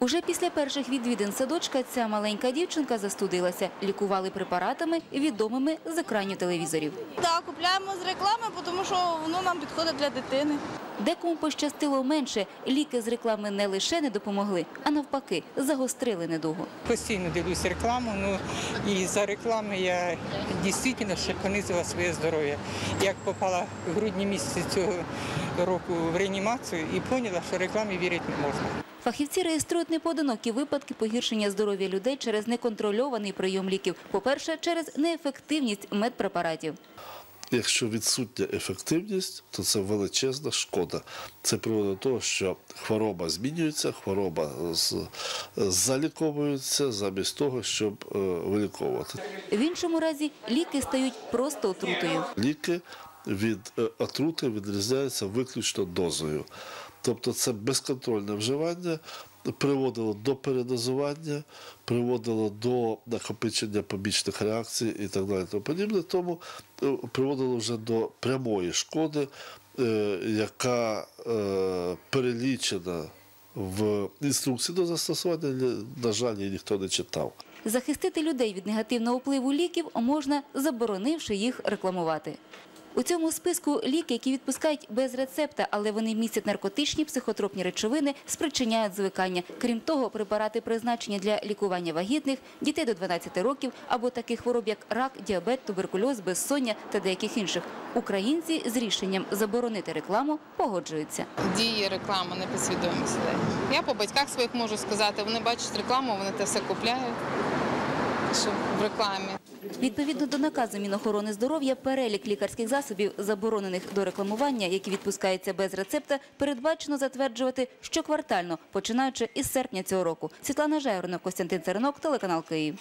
Уже після перших відвідин садочка ця маленька дівчинка застудилася. Лікували препаратами, відомими з екранів телевізорів. Так, купляємо з реклами, тому що воно нам підходить для дитини. Декому пощастило менше. Ліки з реклами не лише не допомогли, а навпаки, загострили недугу. Постійно дивлюсь рекламу, ну і за реклами я дійсно ще понизила своє здоров'я. Як попала в грудні місяці цього року в реанімацію і поняла, що рекламі вірити не можна. Фахівці реєструють непоодинокі випадки погіршення здоров'я людей через неконтрольований прийом ліків. По-перше, через неефективність медпрепаратів. Якщо відсутня ефективність, то це величезна шкода. Це приводить до того, що хвороба змінюється, хвороба заліковується замість того, щоб е, виліковувати. В іншому разі ліки стають просто отрутою. Ліки від е, отрути відрізняються виключно дозою. Тобто це безконтрольне вживання приводило до передозування, приводило до накопичення побічних реакцій і так далі. Тому подібне, тому е, приводило вже до прямої шкоди, е, яка перелічена в інструкції до застосування, на жаль, її ніхто не читав. Захистити людей від негативного впливу ліків можна, заборонивши їх рекламувати. У цьому списку ліки, які відпускають без рецепта, але вони містять наркотичні психотропні речовини, спричиняють звикання. Крім того, препарати призначені для лікування вагітних, дітей до 12 років або таких хвороб, як рак, діабет, туберкульоз, безсоння та деяких інших. Українці з рішенням заборонити рекламу погоджуються. дії реклами на підсвідомість людей. Я по батьках своїх можу сказати, вони бачать рекламу, вони те все купляють, що в рекламі. Відповідно до наказу Мінохорони здоров'я, перелік лікарських засобів, заборонених до рекламування, які відпускаються без рецепта, передбачено затверджувати щоквартально, починаючи із серпня цього року. Світлана Жайорна, Костянтин Царинок, телеканал Київ.